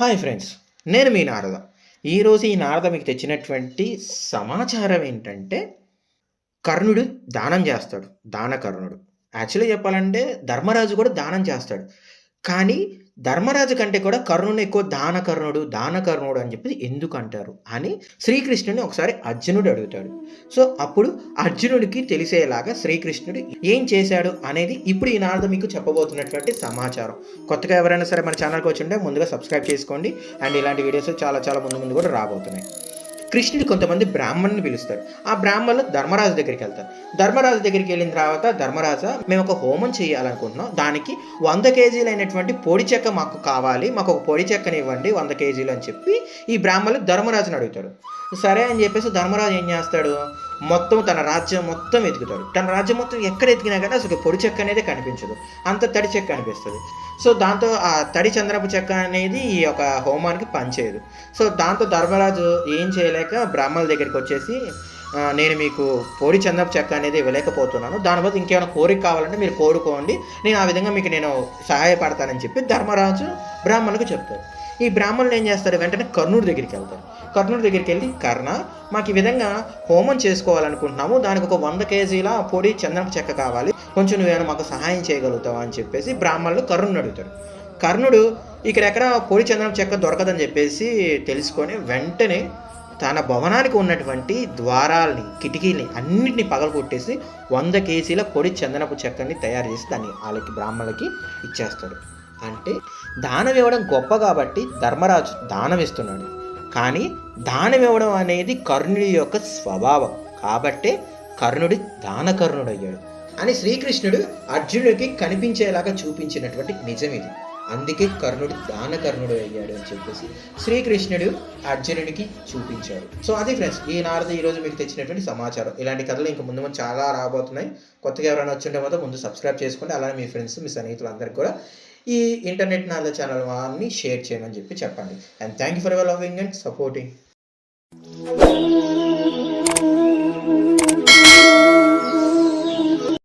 Hi friends నేను మీ నారద. ఈరోజు ఈ నారద మీకు తెచ్చినటువంటి సమాచారం ఏంటంటే కర్ణుడు దానం చేస్తాడు దాన కర్ణుడు. యాక్చువల్గా చెప్పాలంటే ధర్మరాజు కూడా దానం చేస్తాడు. కానీ ధర్మరాజు కంటే కూడా కర్ణుని ఎక్కువ దాన కర్ణుడు దాన కర్ణుడు అని చెప్పి ఎందుకు అంటారు అని శ్రీకృష్ణుని ఒకసారి అర్జునుడు అడుగుతాడు. సో అప్పుడు అర్జునుడికి తెలిసేలాగా శ్రీకృష్ణుడు ఏం చేశాడు అనేది ఇప్పుడు ఈ మీకు చెప్పబోతున్నటువంటి సమాచారం. కొత్తగా ఎవరైనా సరే మన ఛానల్కి వచ్చి ఉంటే ముందుగా సబ్స్క్రైబ్ చేసుకోండి. అండ్ ఇలాంటి వీడియోస్ చాలా చాలా ముందు ముందు కూడా రాబోతున్నాయి. కృష్ణుడు కొంతమంది బ్రాహ్మణుని పిలుస్తారు ఆ బ్రాహ్మణులు ధర్మరాజు దగ్గరికి వెళ్తారు. ధర్మరాజు దగ్గరికి వెళ్ళిన తర్వాత ధర్మరాజు మేము ఒక హోమం చేయాలనుకుంటున్నాం. దానికి వంద కేజీలైనటువంటి పొడి చెక్క మాకు కావాలి. మాకు ఒక పొడి చెక్కని ఇవ్వండి వంద కేజీలు అని చెప్పి ఈ బ్రాహ్మణులు ధర్మరాజుని అడుగుతాడు సరే అని చెప్పేసి ధర్మరాజు ఏం చేస్తాడు? మొత్తం తన రాజ్యం మొత్తం ఎదుగుతాడు. తన రాజ్యం మొత్తం ఎక్కడ ఎదిగినా కానీ అసలు పొడి చెక్క అనేది కనిపించదు. అంత తడి చెక్క అనిపిస్తుంది. సో దాంతో ఆ తడి చంద్రపు చెక్క అనేది ఈ యొక్క హోమానికి పనిచేయదు. సో దాంతో ధర్మరాజు ఏం చేయలేక బ్రాహ్మణుల దగ్గరికి వచ్చేసి నేను మీకు పొడి చంద్రపు చెక్క అనేది ఇవ్వలేకపోతున్నాను. దాని ఇంకేమైనా కోరిక కావాలంటే మీరు కోరుకోండి. నేను ఆ విధంగా మీకు నేను సహాయపడతానని చెప్పి ధర్మరాజు బ్రాహ్మణులకు చెప్తాడు. ఈ బ్రాహ్మణులు ఏం చేస్తారు? వెంటనే కర్ణుడి దగ్గరికి వెళ్తారు. కర్ణుడి దగ్గరికి వెళ్ళి కర్ణ మాకు ఈ విధంగా హోమం చేసుకోవాలనుకుంటున్నాము. దానికి ఒక వంద కేజీల పొడి చందనపు చెక్క కావాలి. కొంచెం నువ్వేమైనా మాకు సహాయం చేయగలుగుతావా? అని చెప్పేసి బ్రాహ్మణులు కర్ణుని అడుగుతారు. కర్ణుడు ఇక్కడ ఎక్కడ పొడి చందనం చెక్క దొరకదని చెప్పేసి తెలుసుకొని వెంటనే తన భవనానికి ఉన్నటువంటి ద్వారాలని కిటికీలని అన్నిటిని పగలగొట్టేసి వంద కేజీల పొడి చందనపు చెక్కని తయారు చేసి దాన్ని వాళ్ళకి బ్రాహ్మణులకి ఇచ్చేస్తాడు అంటే దానం ఇవ్వడం గొప్ప కాబట్టి ధర్మరాజు దానం ఇస్తున్నాడు కానీ దానం ఇవ్వడం అనేది కర్ణుడి యొక్క స్వభావం. కాబట్టే కర్ణుడి దానకర్ణుడు అయ్యాడు అని శ్రీకృష్ణుడు అర్జునుడికి కనిపించేలాగా చూపించినటువంటి నిజం ఇది అందుకే కర్ణుడు దానకర్ణుడు అయ్యాడు అని చెప్పేసి శ్రీకృష్ణుడు అర్జునుడికి చూపించాడు. సో అది ఫ్రెండ్స్ ఈ నారద ఈరోజు మీకు తెచ్చినటువంటి సమాచారం. ఇలాంటి కథలు ఇంకా ముందు ముందు చాలా రాబోతున్నాయి. కొత్తగా ఎవరైనా వచ్చుంటే మాత్రం ముందు సబ్స్క్రైబ్ చేసుకోండి. అలానే మీ ఫ్రెండ్స్ మీ స్నేహితులందరికీ కూడా ఈ ఇంటర్నెట్ నారద ఛానల్ వాళ్ళని షేర్ చేయమని చెప్పి చెప్పండి. And thank you for ever loving and supporting